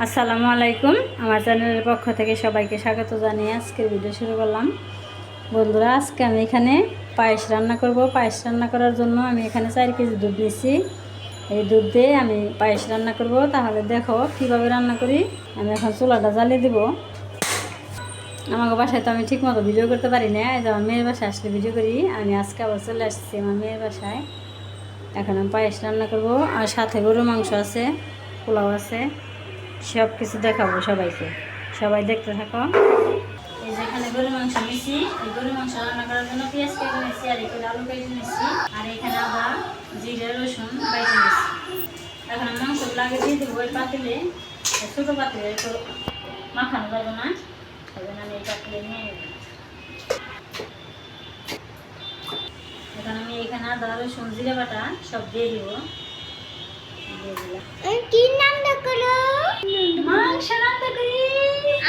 আসসালামু আলাইকুম। আমার চ্যানেলের পক্ষ থেকে সবাইকে স্বাগত জানিয়ে আজকের ভিডিও শুরু করলাম। বন্ধুরা, আজকে আমি এখানে পায়েস রান্না করব। পায়েস রান্না করার জন্য আমি এখানে চার কেজি দুধ নিয়েছি। এই দুধ দিয়ে আমি পায়েস রান্না করব। তাহলে দেখো কীভাবে রান্না করি। আমি এখন চুলাটা জ্বালিয়ে দিব। আমাকে বাসায় তো আমি ঠিক মতো ভিডিও করতে পারি না। এই যে আমার মেয়ের বাসায় আসলে ভিডিও করি। আমি আজকে আবার চলে আসছি আমার মেয়ের বাসায়। এখন আমি পায়েস রান্না করব। আর সাথে গরু মাংস আছে, পোলাও আছে। সব কিছু দেখাবো সবাইকে। সবাই দেখতে থাকো। এই যেখানে গরু মাংস নিয়েছি। এই গরু মাংস রান্না করার জন্য পেঁয়াজ কেটে নিয়েছি আর এখানে আলু কেটে নিয়েছি। আর এখানে আদা জিরে রসুন বাইটে নিয়েছি। এখন মাংসগুলো আগে দিয়ে দেবো ওই পাতিলে। ছোটো পাতিলে একটু মাখানো যাবে না। ওই জন্য আমি এই পাতিলে নিয়ে নেব। এখন আমি এখানে আদা রসুন জিরে বাটা সব দিয়ে দিব। দিয়ে দিলাম। কি করো মাংস রান্না করি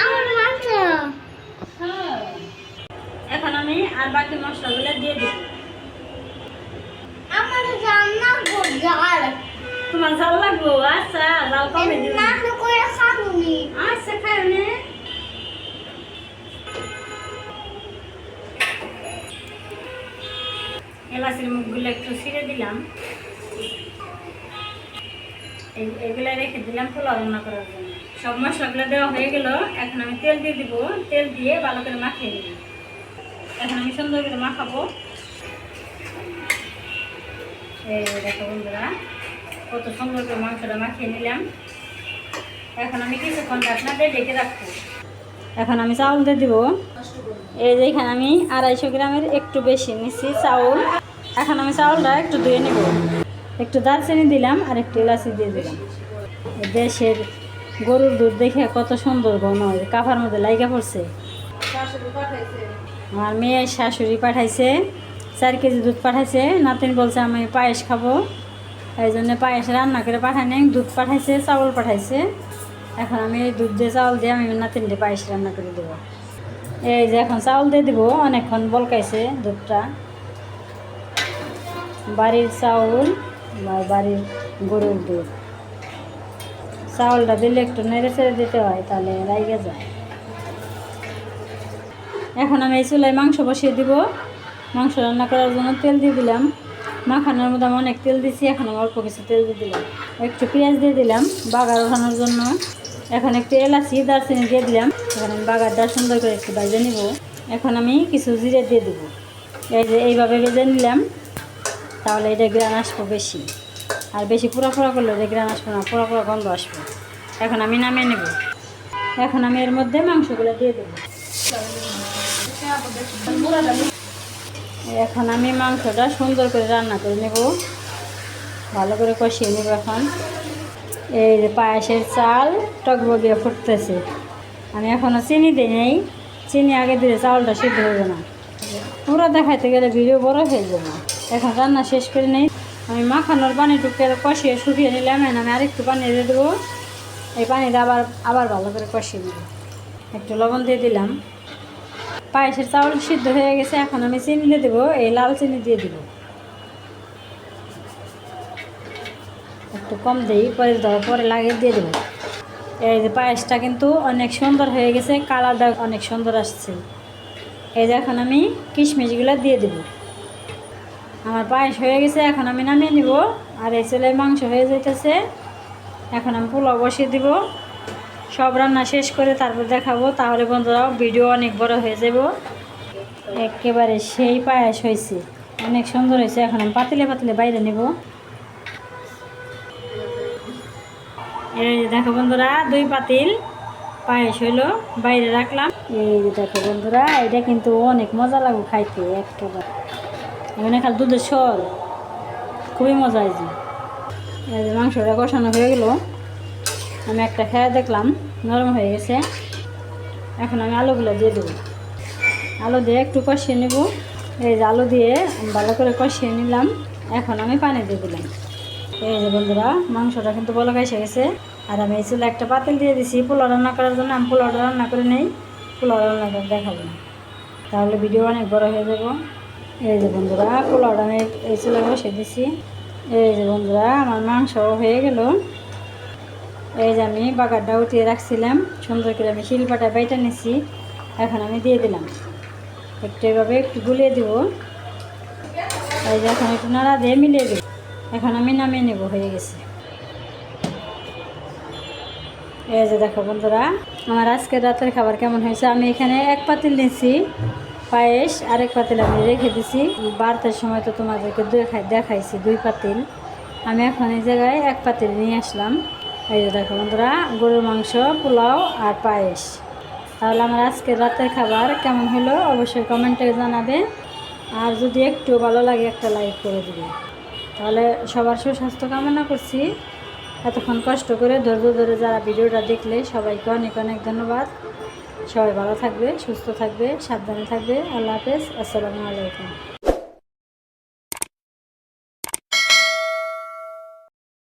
আমার মাংস হ্যাঁ। এখন আমি আর বাকি মশলাগুলো দিয়ে দিব আমার রান্না তোমার লাগবো? আচ্ছা জাল কমে দিব? না। করে খাবনি আচ্ছা এলাচের মুখগুলো একটু ছিঁড়ে দিলাম। এগুলো রেখে দিলাম পোলাও রান্না করার জন্য। সব মশলাগুলো দেওয়া হয়ে গেল। এখন আমি তেল দিয়ে দিব। তেল দিয়ে ভালো করে মাখিয়ে নিব। এখন আমি সুন্দর করে মাখাবো। এই দেখো বন্ধুরা, কত সুন্দর করে মাংসটা মাখিয়ে নিলাম। এখন আমি কিছুক্ষণ দিয়ে ডেকে রাখব। এখন আমি চাউল দিয়ে দিব। এই যে এখানে আমি আড়াইশো গ্রামের একটু বেশি নিচ্ছি চাউল। এখন আমি চাউলটা একটু ধুয়ে নেব। একটু দারচিনি দিলাম, আর একটু এলাচি দিয়ে দিলাম। দেশের গরুর দুধ দেখে কত সুন্দর ঘন কাফার মধ্যে লাইগা পড়ছে। আমার মেয়ের শাশুড়ি পাঠাইছে, চার কেজি দুধ পাঠাইছে, নাতিন বলছে, আমি পায়েস খাব। এই জন্য পায়েস রান্না করে পাঠাই নাই, দুধ পাঠাইছে, চাউল পাঠাইছে। এখন আমি দুধ দিয়ে চাউল দিয়ে আমি নাতিন দিয়ে পায়েস রান্না করে দেবো। এই যে এখন চাউল দিয়ে দেবো, অনেকক্ষণ বলকাইছে দুধটা। বাড়ির চাউল বা বাড়ির গরুর দুধ। চাউলটা দিলে একটু নেড়ে চেড়ে দিতে হয়, তাহলে লাইগে যায়। এখন আমি এই চুলায় মাংস বসিয়ে দিব। মাংস রান্না করার জন্য তেল দিয়ে দিলাম। মাখানোর মধ্যে আমি অনেক তেল দিছি, এখন আমি অল্প কিছু তেল দিয়ে দিলাম। একটু পেঁয়াজ দিয়ে দিলাম, বাগার ওঠানোর জন্য। এখন একটু এলাচি, দারচিনি দিয়ে দিলাম। এখন আমি বাগারটা সুন্দর করে একটু ভেজে নিব। এখন আমি কিছু জিরে দিয়ে দেবো। এই যে এইভাবে ভেজে নিলাম। তাহলে এটা গ্রান আসব বেশি। আর বেশি পোড়া পোড়া করলে এটা গ্রান আসব না, পোড়া পোড়া গন্ধ আসবে। এখন আমি নামিয়ে নেব। এখন আমি এর মধ্যে মাংসগুলো দিয়ে দেবো। এখন আমি মাংসটা সুন্দর করে রান্না করে নেব। ভালো করে কষিয়ে নেব এখন। এই যে পায়েসের চাল টকবগিয়ে ফুটতেছে। আমি এখনও চিনি দিই নেই। চিনি আগে দিলে চাউলটা সিদ্ধ হবে না। পুরো দেখাইতে গেলে ভিডিও বড় হয়ে যাবে। এখন রান্না শেষ করে নেই। আমি মাখানোর পানিটুকে কষিয়ে শুকিয়ে নিলাম এখন আমি আরেকটু পানি দিয়ে দেবো। এই পানিটা আবার আবার ভালো করে কষিয়ে নেব। একটু লবণ দিয়ে দিলাম। পায়েসের চাউল সিদ্ধ হয়ে গেছে, এখন আমি চিনি দিয়ে দেবো, এই লাল চিনি দিয়ে দেবো। একটু কম দিই পরে দেওয়ার পরে লাগিয়ে দিয়ে দেবো। এই যে পায়েসটা কিন্তু অনেক সুন্দর হয়ে গেছে কালারটা অনেক সুন্দর আসছে। এই যে এখন আমি কিশমিশগুলো দিয়ে দেবো। আমার পায়েস হয়ে গেছে, এখন আমি নামিয়ে নিব আর এই ছেলে মাংস হয়ে যেতেছে এখন আমি পোলাও বসিয়ে দিব। সব রান্না শেষ করে তারপর দেখাবো, তাহলে বন্ধুরাও ভিডিও অনেক বড় হয়ে যাব। একেবারে সেই পায়েস হয়েছে, অনেক সুন্দর হয়েছে। এখন আমি পাতিলে পাতিলে বাইরে নেব। এই দেখো বন্ধুরা, দুই পাতিল পায়েস হইল, বাইরে রাখলাম। এই দেখো বন্ধুরা, এটা কিন্তু অনেক মজা লাগবে খাইতে, একেবারে। এখানে খালি দুধের সর খুবই মজা হয়েছে। এই যে মাংসটা কষানো হয়ে গেলো। আমি একটা খেয়ে দেখলাম, নরম হয়ে গেছে। এখন আমি আলুগুলো দিয়ে দেবো। আলু দিয়ে একটু কষিয়ে নেব। এই যে আলু দিয়ে ভালো করে কষিয়ে নিলাম। এখন আমি পানি দিয়ে দিলাম। এই যে বন্ধুরা, মাংসটা কিন্তু বলো এসে গেছে। আর আমি এই চুলে একটা পাতিল দিয়ে দিছি। পোলাও রান্না করার জন্য আমি পোলাওটা রান্না করে নেই। পোলাও রান্না করে দেখাবো তাহলে ভিডিও অনেক বড় হয়ে যাব। এই যে বন্ধুরা, পোলাওটা আমি এই চুলে বসে দিছি। এই যে বন্ধুরা, আমার মাংস হয়ে গেল। এই যে আমি বাগারটা উঠিয়ে রাখছিলাম। সুন্দর করে আমি শিলপাটা বাইটা নিছি। এখন আমি দিয়ে দিলাম। একটু এভাবে একটু গুলিয়ে দিব। এই যে এখন একটু নাড়া দিয়ে মিলিয়ে দেব। এখন আমি নামিয়ে নেব, হয়ে গেছে। এই যে দেখো বন্ধুরা, আমার আজকে রাতের খাবার কেমন হয়েছে? আমি এখানে এক পাতিল নিয়েছি পায়েস, আরেক পাতিল আমি রেখে দিছি। বারোটার সময় তো তোমাদেরকে দেখাই দেখাইছি দুই পাতিল। আমি এখন এই জায়গায় এক পাতিল নিয়ে আসলাম। এই যে দেখো বন্ধুরা, গরুর মাংস, পোলাও আর পায়েস। তাহলে আমার আজকের রাতের খাবার কেমন হলো অবশ্যই কমেন্টে জানাবে। আর যদি একটু ভালো লাগে একটা লাইক করে দিবে। তাহলে সবার সুস্বাস্থ্য কামনা করছি। এতক্ষণ কষ্ট করে ধৈর্য ধরে যারা ভিডিওটা দেখলে সবাইকে অনেক অনেক ধন্যবাদ। সবাই ভালো থাকবে, সুস্থ থাকবে, সাবধানে থাকবে। আল্লাহ হাফেজ। আসসালামু আলাইকুম।